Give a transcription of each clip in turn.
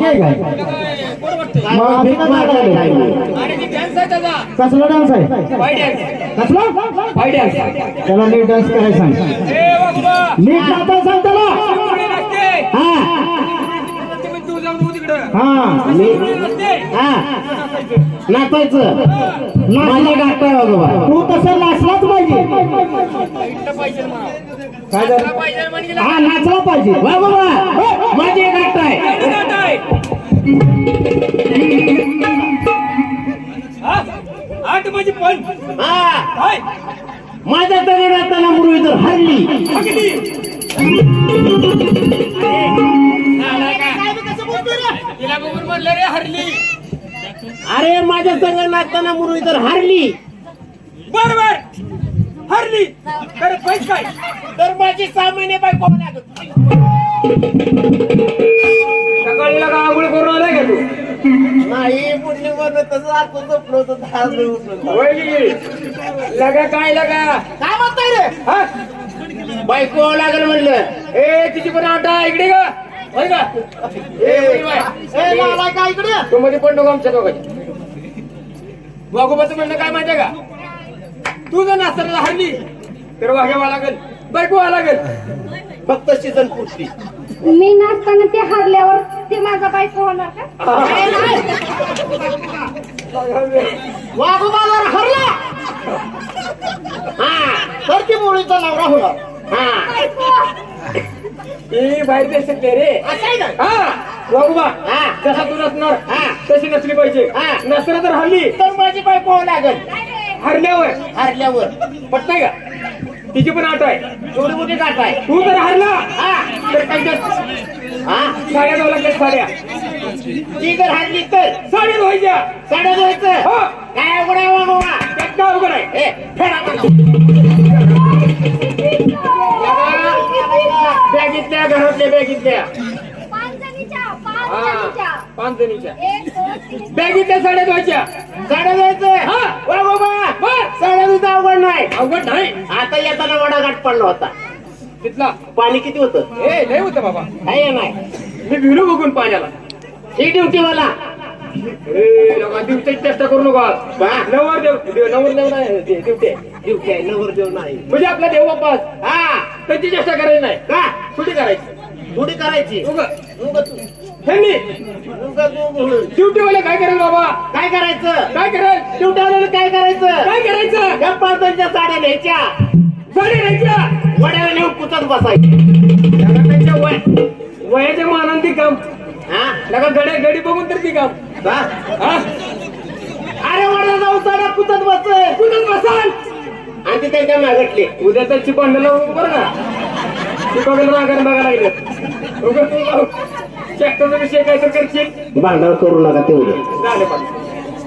माहिती काय मग भीक मागायला काय? कसला डान्स आहे? कसला? त्याला नीट डान्स करायला सांग. नीट नाचायला सांग त्याला. कोणी हा. हा. मी हा. नाचायचं. बाबा. तू तसं नाचलाच पाहिजे. काय झालं? नाचला पाहिजे हा नाचला पाहिजे. वा बाबा म्हणजे पण. हा. काय? माझ्या तरी राहताना मुरळी तर हरली हा किती नालाय का? तिला बघून म्हणलं रे हरली. अरे माझ्या संग नाचताना मुरळी तर हरली. बर बर. हरली. तर पैस काय? तर माझी सामान्य बायको लागत? तसं आता झोपलो होतो दहा वाजता उठलो. होय की? लगा काय लगा? काय म्हणताय रे? हा? बायको लागेल म्हणलं. ए तिची पण आटा आहे, इकडे का होय का? ए, इकडे बाय. ए, नालायक का इकडे? तू मध्ये पण आमच्या वाघोबाचं म्हणणं काय माहितीये का? तू जर नाचताना हरली तर वाघ्यावा लागेल. बायको लागेल. फक्त सीझन पुरती. मी नाचताना ते हरल्यावर ते माझा बायको होणार का? वाघोबावर हरला. हा तर ती मुळीचा नवरा होणार हा. बाहेर देशातले रे. हा वाघोबा हा. जसा तू नसणार हा. तशी नसली पाहिजे. हा. नसलं तर हरली. तर माझी बायको लागेल. हरल्यावर. हरल्यावर. पटतंय का? तिची पण आट आहे. एवढी मोठी गाठ आहे. तू जर हरला हा. तर हा. साड्या जाऊ लागल्या साड्या. ती जर हरली तर साड्या धुवायच्या साड्या धुवायचं हो. काय अवघड आहे वाघोबा त्यात काय अवघड आहे. ए फेडा मला बॅगीतल्या घरातल्या बॅगीतल्या. पाच जणीच्या पाच हा जणीच्या पाच जणीच्या एक दोन तीन. बॅगीतल्या साड्या धुवायच्या साड्या धुवायचं हा. वाघोबा बर. साड्या धुता अवघड नाही. अवघड नाही. आता येताना वडा घाट पडला होता. तिथला. पाणी किती होतं? ए लय होतं बाबा. आहे नाही. मी भिरू बघून पाण्याला. ही ड्युटी मला दिवसाची चेष्टा करू नका. नवर देव नवर देव नाही दिवटे ड्युटी आहे. नवर देव नाही. म्हणजे आपला देव बाप्पास हा. त्यांची चेष्टा करायची नाही. का? कुठे करायची. थोडी करायची. त्यांनी. ड्युटीवाले काय करेल बाबा? काय करायचं? काय करेल? ड्युटी आलेलं काय करायचं? काय करायचं? त्या पात्रांच्या साड्या न्यायच्या. साडे घ्यायच्या वड्याला नेऊन कुचत बसायची. त्यांच्या वय वयाच्या मानान काम. लगा गड्या गडी बघून तर ती काम अरे वड्या जाऊन साड्या कुचत बस कुठं बसाल? आणि ते त्यांच्या मागटले उद्या तर चिपांडला बरं का? चिपांडला नागाने बघायला लागले. तू जाऊ. ट्रॅक्टरचा विषय काय तर करशील? भांडण करू नका तेवढं. झाले पण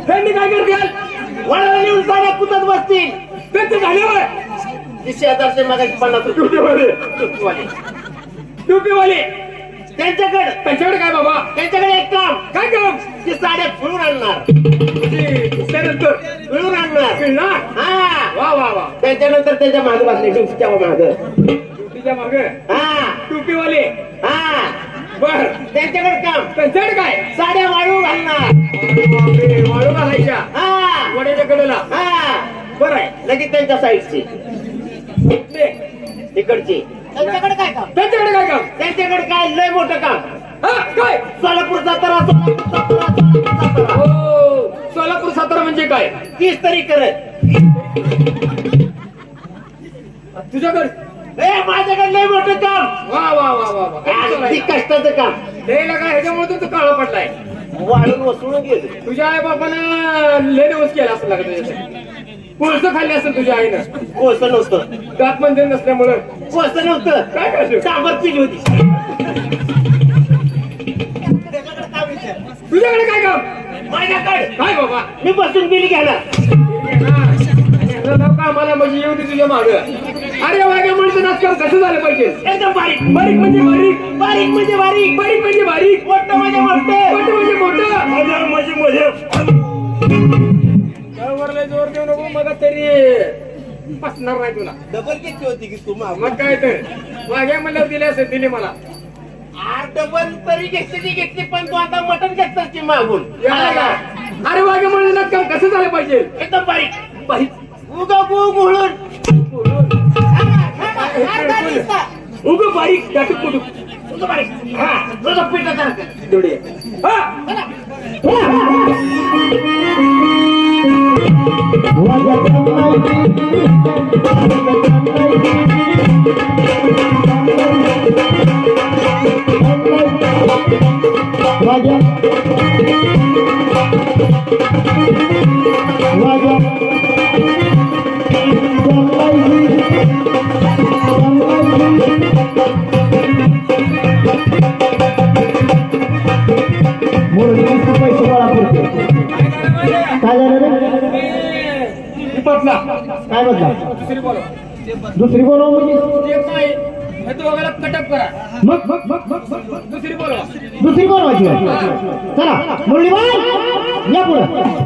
त्यांनी काय करतील वड्याला नेऊन साड्या कुचत बसतील? त्यांचं झाल्यावर. ती शेजारचे मागायची पन्नास रुपये. ड्युटीवाले ड्युटीवाले. त्यांच्याकडे. त्यांच्याकडे काय बाबा? त्यांच्याकडे एक काम. काय काम? ती साड्या फिरून आणणार. त्यानंतर फिरून आणणार. फिरणार हा. वा वा वा. त्याच्यानंतर त्याच्यामागे बसले ड्युटीच्या मागे. ड्युटीच्या मागे? हा. टोपीवाले हा. बर. त्यांच्याकडे काम. त्यांच्याकडे काय? साड्या वाळू घालणार. बापरे, वाळू घालायच्या? हा. वड्याच्या कडेला? हा. बरं आहे. लगेच त्यांच्या साईडची. तिकडची. त्यांच्याकडे काय काम? त्यांच्याकडे काय काम? त्यांच्याकडे काय? लय मोठं काम. हा काय? सोलापूर सातारा सोलापूर सातारा सोलापूर सातारा. हो सोलापूर सातारा म्हणजे काय? तीच तरी करत तुझ्याकडे? ए माझ्याकडे लय मोठं काम. वा वा वा वा वा. काय? कष्टाचं काम. लय लगा ह्याच्यामुळे तू काळा पडलाय. वाळून वसळून गेलो. तुझ्या आई बापानं लय दिवस केला असं लागत कोळसं खाल्ली असेल तुझ्या आईनं? कोळसं नव्हतं. दात मंदिर नसल्यामुळं? कोळसं नव्हतं. काय करतो डांबर पिली होती. तुझ्याकडे काय काम? माझ्याकडे. काय बाबा? मी बसून बिल घेणार. कामाला म्हणजे येऊ दे तुझ्या माग. अरे वाग्या म्हणतो आजकाल कसं झालं पाहिजे? एकदम बारीक. बारीक म्हणजे बारीक. बारीक म्हणजे बारीक. बारीक म्हणजे बारीक. मग तरी. पसणार नाही तुला. डबल घेतली होती की तू मग? काय तर. वाघ्या म्हणल्यावर दिले असेल दिले मला. डबल तरी घेतली ती घेतली पण तू आता मागून? यायला का? अरे वागे म्हणून काम कसं झालं पाहिजे? एकदम बारीक. बारीक. उगा गु गुळून उग बारीक दाटूक कुटूक उगा बारीक. हा. तुझं पिठासारखं. हा. पैसे दुसरी बोलवा. दुसरी बोलव म्हणजे? एक नाही दोघाला कटअप करा. मग मग मग मग मग दुसरी बोलवा. दुसरी बोलवायची चला मुरलीबाई या पुढे.